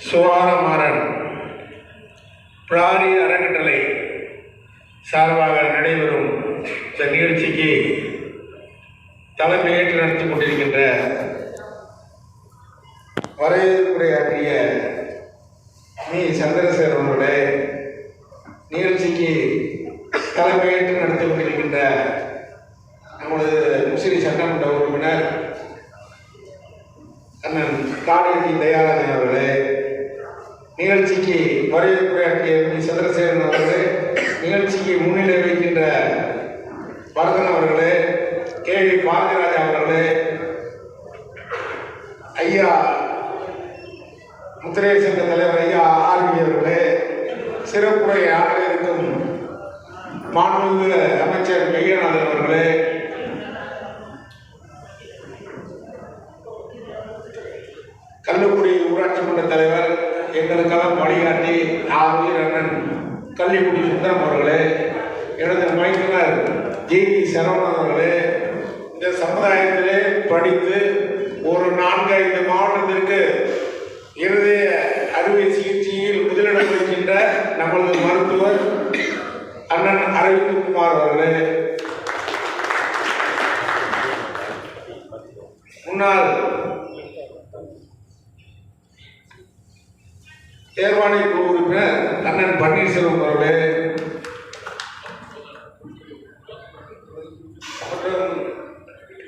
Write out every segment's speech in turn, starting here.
சுவாரமாறன். பிராரி அறக்கட்டளை சார்பாக நடைபெறும் இந்த நிகழ்ச்சிக்கு தலைமையேற்று நடத்தி கொண்டிருக்கின்ற வரவேற்புரையாற்றிய மீ சந்திரசேகர் அவர்களே நிகழ்ச்சிக்கு தலைமையேற்று நடத்தி கொண்டிருக்கின்ற நமது முசிறி சட்டமன்ற உறுப்பினர் அண்ணன் காடேரி தயாராஜன் அவர்களே நிகழ்ச்சிக்கு வரவேற்புரையாற்றிய பி சந்திரசேகரன் அவர்களே நிகழ்ச்சிக்கு முன்னிலை வைக்கின்ற பரதன் அவர்களே கே. வி. பாரதிராஜா அவர்களே ஐயா முத்திரை சங்க தலைவர் ஐயா ஆர்வி அவர்களே சிறப்புரை ஆக இருக்கும் மாண்புமிகு அமைச்சர் மெய்யநாதன் அவர்களே கல்லுக்குடி ஊராட்சி மன்ற தலைவர் எங்களுக்கெல்லாம் வழிகாட்டி ஆர்வீர் அண்ணன் கள்ளிக்குடி சுந்தரம் அவர்களே எனது மைந்தனர் ஜி சரவணன் அவர்களே இந்த சமுதாயத்திலே படித்து ஒரு நான்கு ஐந்து மாவட்டத்திற்கு இருதய அறுவை சிகிச்சையில் முதலிடம் வைக்கின்ற நமது மருத்துவர் அண்ணன் அரவிந்த் குமார் அவர்களே. முன்னாள் தேர்வாணை குழு உறுப்பினர் அண்ணன் பன்னீர்செல்வம் அவர்களே. மற்றும்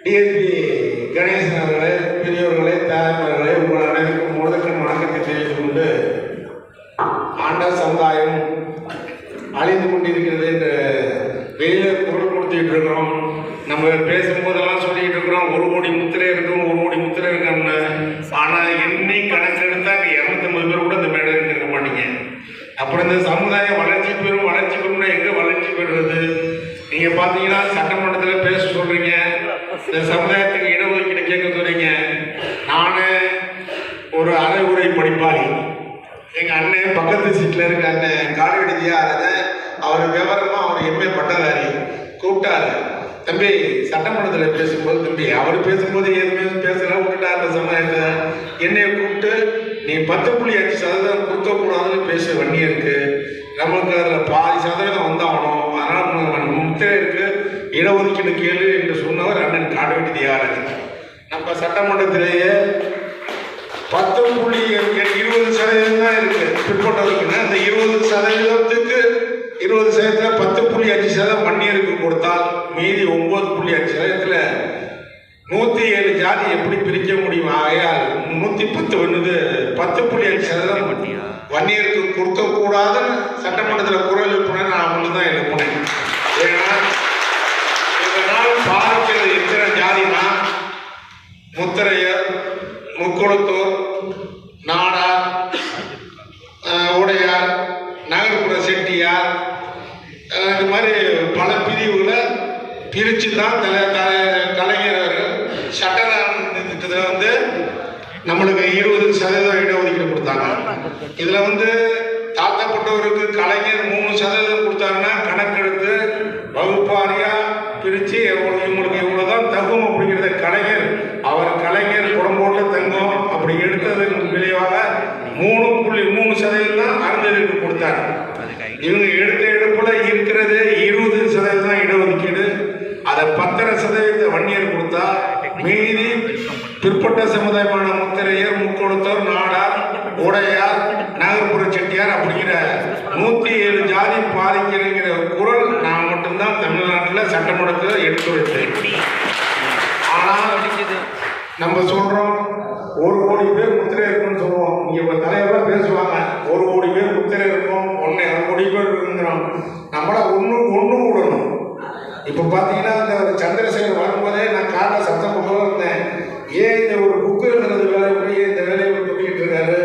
டிஎஸ்பி கணேசன் அவர்களே பெரியவர்களே தாய்மார்களே உங்கள் அனைவருக்கும் முதற்கண் வணக்கத்தை தெரிவித்துக் கொண்டு ஆண்ட சமுதாயம் அழிந்து கொண்டிருக்கிறது என்று வெளியில் குரல் கொடுத்துக்கிட்டு இருக்கிறோம். நம்ம பேசும்போதெல்லாம் சொல்லிக்கிட்டு இருக்கிறோம் ஒரு கோடி முத்திரை இருக்கும் ஒரு கோடி முத்திரை இருக்கோம்னு. ஆனால் எண்ணி கணக்கெடுத்தா அங்க இரநூத்தம்பது பேர் கூட இந்த மேடையில் இருக்க மாட்டீங்க. அப்புறம் இந்த சமுதாயம் வளர்ச்சி பெறும் வளர்ச்சி பெறும்னா எங்கே வளர்ச்சி பெறுறது? நீங்க பாத்தீங்கன்னா சட்டமன்றத்தில் பேச சொல்றீங்க. இந்த சமுதாயத்துக்கு இடஒதுக்கீடு கேட்க சொல்றீங்க. நானு ஒரு அரைகுறை படிப்பாளி. எங்க அண்ணன் பக்கத்து சீட்ல இருக்க அண்ணன் காலடிதியா அவர் விவரமா அவர் எம்ஏ பட்டதாரி கூப்பிட்டாரு. தம்பி சட்டமன்றத்தில் பேசும்போது தம்பி அவர் பேசும்போது எதுவுமே பேசல விட்டுட்டார் அந்த சமுதாயத்தை. என்னைய கூப்பிட்டு நீ பத்து புள்ளி அஞ்சு சதவீதம் கொடுக்கக்கூடாதுன்னு பேச வண்டி இருக்கு. நமக்கு அதில் பாதி சதவீதம் வந்தாகணும். அதனால் முத்திரை இருக்கு. இடஒதுக்கீடு கேளு என்று சொன்னவர் அண்ணன் காடுவெட்டி தியாகராஜ் நம்ம சட்டமன்றத்திலேயே பத்து புள்ளி இருபது சதவீதம் தான் இருக்கு. பிற்பட்டவருக்குன்னு அந்த இருபது சதவீதத்துக்கு இருபது சதவீதத்தில் பத்து புள்ளி அஞ்சு சதவீதம் வன்னியருக்கு கொடுத்தால் மீதி ஒன்பது புள்ளி அஞ்சு சதவீதத்தில் நூற்றி ஏழு ஜாதி எப்படி பிரிக்க முடியும்? ஆகையால் நூற்றி பத்து ஒன்று பத்து புள்ளி அஞ்சு சதவீதம் வன்னியருக்கு கொடுக்கக்கூடாதுன்னு சட்டமன்றத்தில் குரல் எழுப்பினேன் நான் ஒன்று தான் எழுப்பினேன். ஏன்னா இதனால் பாதிக்கிறது எத்தனை ஜாதினா முத்திரையர் முக்குளத்தூர் நாடார் உடையார் நகர்ப்புற செட்டியார் இந்த இது மாதிரி பல பிரிவுகளை பிரித்து தான் தலை தலை கலைஞர் அவர்கள் வந்து நம்மளுக்கு இருபது சதவீதம் இடஒதுக்கீடு கொடுத்தாங்க. இதில் வந்து தாழ்த்தப்பட்டவருக்கு கலைஞர் மூணு சதவீதம் கொடுத்தாருன்னா கணக்கெடுத்து வகுப்பாரியா பிரித்து எவ்வளோ இவங்களுக்கு எவ்வளோ தான் தகும் அப்படிங்கிறத கலைஞர் அவர் கலைஞர் குடம்போட்ட தங்கம் அப்படி எடுத்ததன் விளைவாக மூணு புள்ளி மூணு சதவீதம் தான் அருந்ததிற்கு கொடுத்தாரு இவங்க எடுத்த எடுப்புல இருக்கிறது இருபது சதவீதம் தான் இடஒதுக்கீடு. அதை பத்தரை சதவீத வன்னியர் கொடுத்தா மீதி பிற்பட்ட சமுதாயமான முத்திரையர் முக்கொடுத்தோர் நாடார் உடையார் நாகர்புற செட்டியார் அப்படிங்கிற நூத்தி ஏழு ஜாதி பாதிக்கிறங்கிற குரல் நான் மட்டும்தான் தமிழ்நாட்டில் சட்டமன்றத்தில் எடுத்து வச்சேன் ஆனால் நம்ம சொல்றோம் ஒரு கோடி பேர் முத்திரை இருக்கும்னு சொல்லுவோம். இங்க ஒரு தலைவராக பேசுவாங்க ஒரு கோடி பேர் முத்திரை இருக்கும் ஒன்னே கோடி பேர் இருக்குங்கிறோம். நம்மள ஒன்று ஒன்று கூடணும். இப்போ பார்த்தீங்கன்னா இந்த சந்திரசேகர் வரும்போதே நான் காரில் சத்தம் போட்டு இருந்தேன். ஏன் இந்த ஒரு புக்கு எழுதுறது வேலை இப்படியே இந்த வேலையை தொட்டிக்கிட்டு இருக்காரு?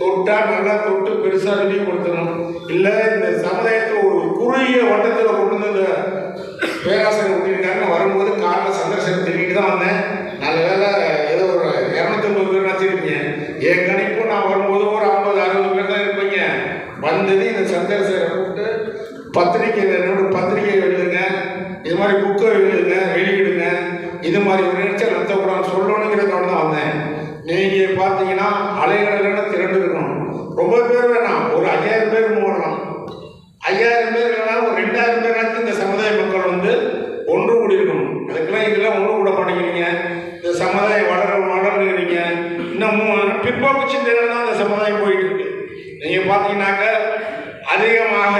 தொட்டா நல்லா தொட்டு பெருசாக எழுதி கொடுத்தணும் இல்லை இந்த சமுதாயத்தில் ஒரு குறுகிய வட்டத்தில் கொண்டு வந்து பேராசிரியர் விட்டிருக்காருன்னு வரும்போது காரில் சந்திரசேகர் திட்டிட்டு தான் வந்தேன். நல்ல வேலை ஏதோ ஒரு இரநூத்தம்பது பேர் நச்சிருக்கீங்க என் கணிப்பும் நான் வரும்போது ஒரு ஐம்பது அறுபது பேர் தான் இருப்பீங்க. வந்தது இந்த சந்திரசேகரை கூப்பிட்டு பத்திரிக்கை என்னோட பத்திரிக்கை எழுதுங்க. இது மாதிரி புக்கை எழுதுங்க வெளியிடுங்க. இது மாதிரி ஒரு நினைச்சா ரத்தம் சொல்லணுங்கிறதோட தான் வந்தேன் நீங்க பார்த்தீங்கன்னா அலைகடலான திரண்டு இருக்கணும் ரொம்ப பேர் வேணாம் ஒரு ஐயாயிரம் பேர் மூடலாம் ஐயாயிரம் பேர் வேணாம் ஒரு ரெண்டாயிரம் பேராச்சும் இந்த சமுதாய மக்கள் வந்து ஒன்று கூடி இருக்கணும் அதுக்கெல்லாம் இதெல்லாம் ஒன்று கூட மாட்டேங்கிறீங்க இந்த சமுதாயம் வளர வளர்ந்துக்கிறீங்க இன்னும் பிற்போக்கு சிந்தனை தான் அந்த சமுதாயம் போயிட்டு இருக்கு நீங்க பார்த்தீங்கன்னாக்க அதிகமாக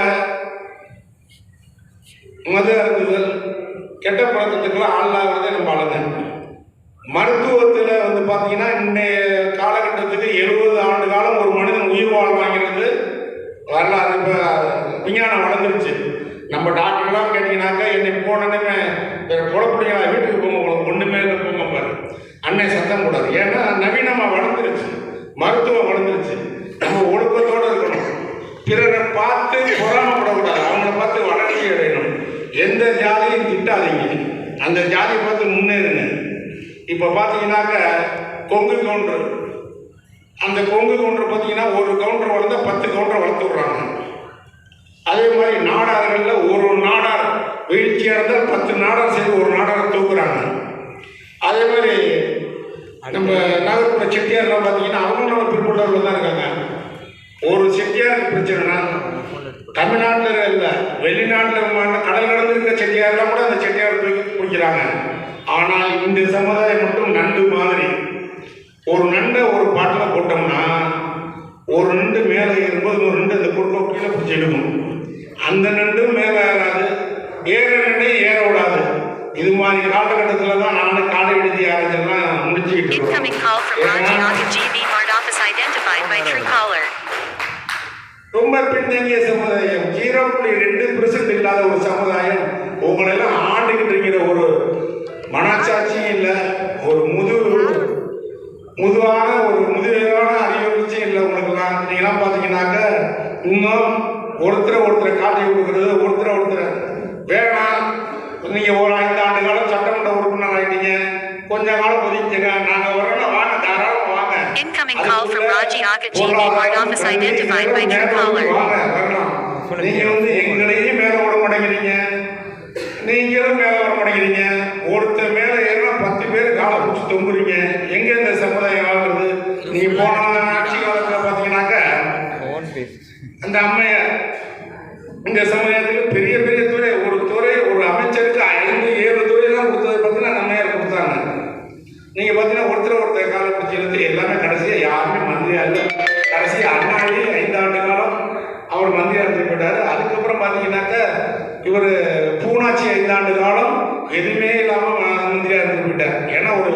மது அருந்துதல் கெட்ட பழக்கத்துக்கெல்லாம் ஆளாகிறது நம்ம ஆளுங்க மருத்துவத்தில் வந்து பார்த்தீங்கன்னா இன்னைய காலகட்டத்துக்கு எழுபது ஆண்டு காலம் ஒரு மனிதன் உயிர் வாழ்வாங்கிறது வரலாறு இப்போ விஞ்ஞானம் வளர்ந்துருச்சு. நம்ம டாக்டர்லாம் கேட்டிங்கனாக்கா என்னை போனோன்னே குழப்படிங்களா வீட்டுக்கு போங்க உங்களுக்கு ஒன்றுமே இல்லை அன்னை சத்தம் கூடாது ஏன்னா நவீனமாக வளர்ந்துருச்சு. மருத்துவம் வளர்ந்துருச்சு. நம்ம ஒழுக்கத்தோடு இருக்கணும். பிறரை பார்த்து பொறாமப்படக்கூடாது. அவங்கள பார்த்து வளர்ச்சி அடையணும். எந்த ஜாதியும் திட்டாதீங்க. அந்த ஜாதியை பார்த்து முன்னேறுங்க. இப்போ பார்த்தீங்கன்னாக்க கொங்கு கவுண்டர். அந்த கொங்கு கவுண்டர் பார்த்தீங்கன்னா ஒரு கவுண்டர் வளர்ந்தா பத்து கவுண்டர் வளர்த்து விட்றாங்க. அதே மாதிரி நாடார்களில் ஒரு நாடார் வீழ்ச்சியாக இருந்தால் பத்து நாடார் சேர்ந்து ஒரு நாடாரை தூக்குறாங்க. அதே மாதிரி நம்ம நாகர்கோட செட்டியார்லாம் பார்த்தீங்கன்னா அவங்களும் நம்ம பிற்பட்டவர்கள் தான் இருக்காங்க. ஒரு செட்டியாருக்கு பிரச்சனைனா தமிழ்நாட்டில் இல்லை வெளிநாட்டில் கடல் கடந்து இருக்க செட்டியாரெல்லாம் கூட அந்த செட்டியார் தூக்கி பிடிக்கிறாங்க ஆனால் இந்த சமுதாயம் மட்டும் நண்டு மாதிரி. ஒரு நண்டை ஒரு பாட்டில் போட்டோம்னா ஒரு நண்டு மேலே ஏறும்போது ஒரு நண்டு அந்த குறுக்க கீழே பிடிச்சி எடுக்கும். அந்த நண்டும் மேலே ஏறாது ஏற நண்டே ஏற விடாது இது மாதிரி காலகட்டத்தில் தான் நான் Incoming call from Raji Aga GB Mart office identified by Truecaller. ரொம்ப பின்தங்கிய சமுதாயம். ஜீரோ புள்ளி ரெண்டு பெர்சன்ட் இல்லாத ஒரு சமுதாயம். உங்களெல்லாம் ஆண்டுகிட்டு இருக்கிற ஒரு மனசாட்சியும் இல்லை. ஒரு முது முதுவான ஒரு முதுவான அறிவுறுச்சியும் இல்லை உங்களுக்கெல்லாம். நீங்களாம் பார்த்தீங்கன்னாக்க இன்னும் ஒருத்தரை ஒருத்தரை காட்டி கொடுக்குறது ஒருத்தரை ஒருத்தரை வேணாம் நீங்கள் ஒரு ஐந்து ஆண்டு காலம் சட்டமன்ற உறுப்பினர் ஆகிட்டீங்க கொஞ்ச காலம் ஒதுக்கிங்க நாங்கள் வரோம் வாங்க தாராளம் வாங்க Incoming call from Raji Aga GB Mart office identified by Truecaller. நீங்க வந்து எங்களையும் மேல விட மாட்டேங்கிறீங்க நீங்களும் மேல வர மாட்டேங்கிறீங்க ஒருத்தர் மேல ஏறினா பத்து பேர் காலை பிடிச்சி தொங்குறீங்க எங்க இந்த சமுதாயம் வாழ்றது நீ போன ஆட்சி காலத்துல பாத்தீங்கன்னாக்க அந்த அம்மையார் இந்த சமுதாயத்துக்கு பெரிய பெரிய துறை ஒரு துறை ஒரு அமைச்சருக்கு ஐந்து ஏழு துறை தான் கொடுத்தது பார்த்தீங்கன்னா அந்த அம்மையார் கொடுத்தாங்க நீங்க பார்த்தீங்கன்னா ஒருத்தர் ஒருத்தர் காலை பிடிச்சி இருந்து எல்லாமே கடைசியா யாருமே மந்திரி அல்ல கடைசி அண்ணாடி ஐந்தாண்டு காலம் அவர் மந்திரி இருந்து போயிட்டாரு. அதுக்கப்புறம் பார்த்தீங்கன்னாக்க இவர் பூனாச்சி ஐந்தாண்டு காலம் எதுவுமே இல்லாம மந்திரியா இருந்து போயிட்டார். ஏன்னா ஒரு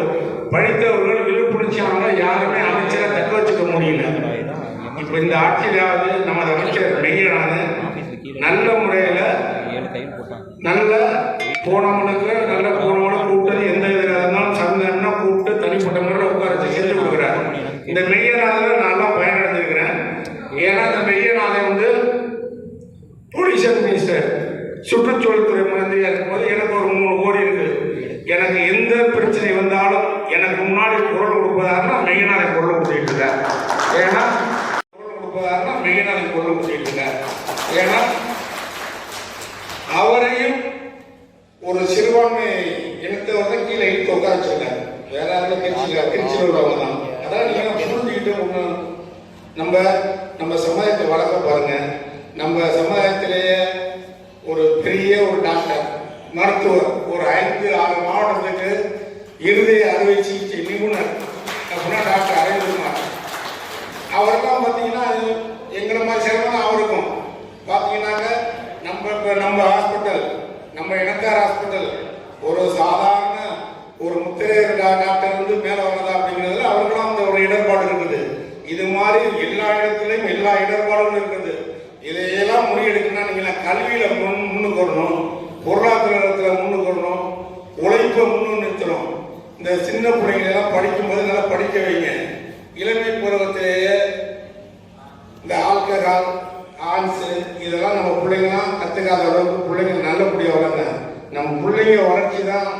படித்தவர்கள் விழுப்புணிச்சாங்க யாருமே அமைச்சரை தக்க வச்சுக்க முடியல. இப்போ இந்த ஆட்சியிலாவது நமது அமைச்சர் மெய்யனான நல்ல முறையில் நல்ல போனவனுக்கு நல்ல போனவனை கூப்பிட்டது எந்த இதில் இருந்தாலும் சங்கம்னா கூப்பிட்டு தனிப்பட்ட முறையில் உட்கார வச்சு செஞ்சு கொடுக்குறாரு இந்த மெய்யநாதரை நல்லா பயனடைஞ்சிருக்கிறேன் ஏன்னா இந்த மெய்யநாதை வந்து டூரிசம் மினிஸ்டர் சுற்றுச்சூழல்துறை மந்திரியா இருக்கும்போது எனக்கு ஒரு மூணு கோடி இருக்கு எனக்கு எந்த பிரச்சனை வந்தாலும் எனக்கு முன்னாடி குரல் கொடுப்பதாருன்னா மெய்யனாரை குரல் கொடுத்துட்டு இருக்கார் ஏன்னா குரல் கொடுப்பதாருன்னா மெய்யனாரை குரல் கொடுத்துட்டு இருக்கார் ஏன்னா அவரையும் ஒரு சிறுபான்மை இனத்தவர் வந்து கீழே இழுத்து உட்கார வச்சிருக்காரு. வேற யாரும் திருச்சி திருச்சியில் உள்ளவங்க தான். அதான் நீங்க புரிஞ்சுக்கிட்டு ஒன்று நம்ம நம்ம சமுதாயத்தை வளர்க்க பாருங்க. நம்ம சமுதாயத்திலேயே ஒரு பெரிய ஒரு டாக்டர். மருத்துவர் ஒரு ஐந்து ஆறு மாவட்டத்துக்கு இருதய அறுவை சிகிச்சை நிபுணர் அப்படின்னா டாக்டர் அரவிந்த்குமார் அவரெல்லாம் பார்த்தீங்கன்னா எங்களை மாதிரி சிரமம் அவருக்கும். பார்த்தீங்கன்னாக்க நம்ம இப்போ நம்ம ஹாஸ்பிட்டல் நம்ம இனக்கார் ஹாஸ்பிட்டல் ஒரு சாதாரண ஒரு முத்திரையர் டாக்டர் வந்து மேலே வர்றதா அப்படிங்கிறதுல அவருக்கெல்லாம் அந்த ஒரு இடர்பாடு இருக்குது. இது மாதிரி எல்லா இடத்துலையும் எல்லா இடர்பாடும் இருக்குது. இதையெல்லாம் முறியெடுக்கணும்னா நீங்கள் கல்வியில் முன் முன்னுக்கு வரணும். பொருளாதாரத்தில் முன்னுக்கு வரணும் உழைப்பை முன்னு நிறுத்தணும். இந்த சின்ன பிள்ளைங்க எல்லாம் படிக்கும்போது நல்லா படிக்க வைங்க. இளமை பருவத்திலேயே இந்த ஆல்கஹால் ஆன்ஸு இதெல்லாம் நம்ம பிள்ளைங்களாம் கற்றுக்காத அளவுக்கு பிள்ளைங்க நல்லபடியாக வளருங்க. நம்ம பிள்ளைங்க வளர்ச்சி தான்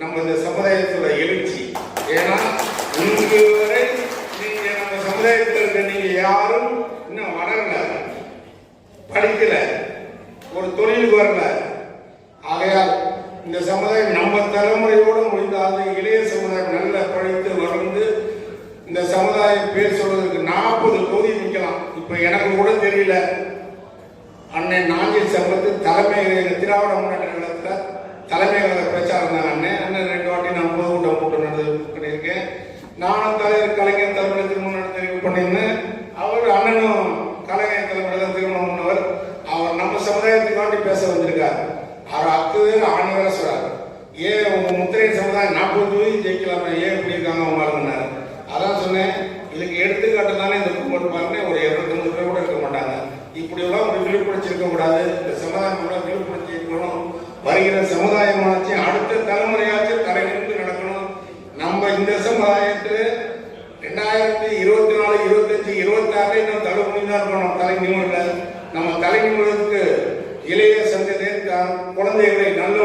நம்ம இந்த சமுதாயத்தோட எழுச்சி. ஏன்னா இங்கு வரை நீங்கள் நம்ம சமுதாயத்தில் இருக்க நீங்கள் யாரும் இன்னும் வளரல. படிக்கல. ஒரு தொழிலுக்கு வரல. ஆகையால் இந்த சமுதாயம் நம்ம தலைமுறையோடு முடிந்தாலும் இளைய சமுதாயம் நல்ல படித்து வளர்ந்து இந்த சமுதாயம் பேர் சொல்வதற்கு நாற்பது தொகுதி நிற்கலாம் இப்போ எனக்கு கூட தெரியல. அண்ணன் நாஞ்சில் சம்பத்து தலைமை திராவிட முன்னேற்ற கழகத்தில் தலைமை கழக பிரச்சாரம் தான் அண்ணன் அண்ணன் ரெண்டு வாட்டி நான் பொதுக்கூட்டம் கூட்டம் நடந்து பண்ணியிருக்கேன் நானும் தலைவர் கலைஞர் தமிழகத்தின் முன்னெடுத்து பண்ணியிருந்தேன் அவர் அண்ணனும் கலைஞர் தலைமையில் திருமணம் பண்ணவர் அவர் நம்ம சமுதாயத்துக்காண்டி பேச வந்திருக்கார் அவர் அத்து பேர் ஆணி வேற சொல்றாரு ஏன் உங்க முத்திரை சமுதாயம் நாற்பது தொகுதி ஜெயிக்கலாமே ஏன் இப்படி இருக்காங்க அவங்க இருந்தார் அதான் சொன்னேன் இதுக்கு எடுத்துக்காட்டு தானே இந்த கும்பல் பாருங்க ஒரு இருபத்தொன்பது பேர் கூட இருக்க மாட்டாங்க இப்படியெல்லாம் ஒரு விழுப்புணர்ச்சிருக்க கூடாது. இந்த சமுதாயம் விழுப்புணர்ச்சி இருக்கணும். வருகிற சமுதாயமாச்சு அடுத்த தலைமுறையாச்சும் தலை நடக்கணும். நம்ம இந்த சமுதாயத்தில் ரெண்டாயிரத்தி இருபத்தி நாலு இருபத்தஞ்சு இருபத்தாறு இன்னும் தலை தான் இருக்கணும் தலை நம்ம தலை நிமிடத்துக்கு இளைய சந்ததியர் குழந்தைகளை நல்ல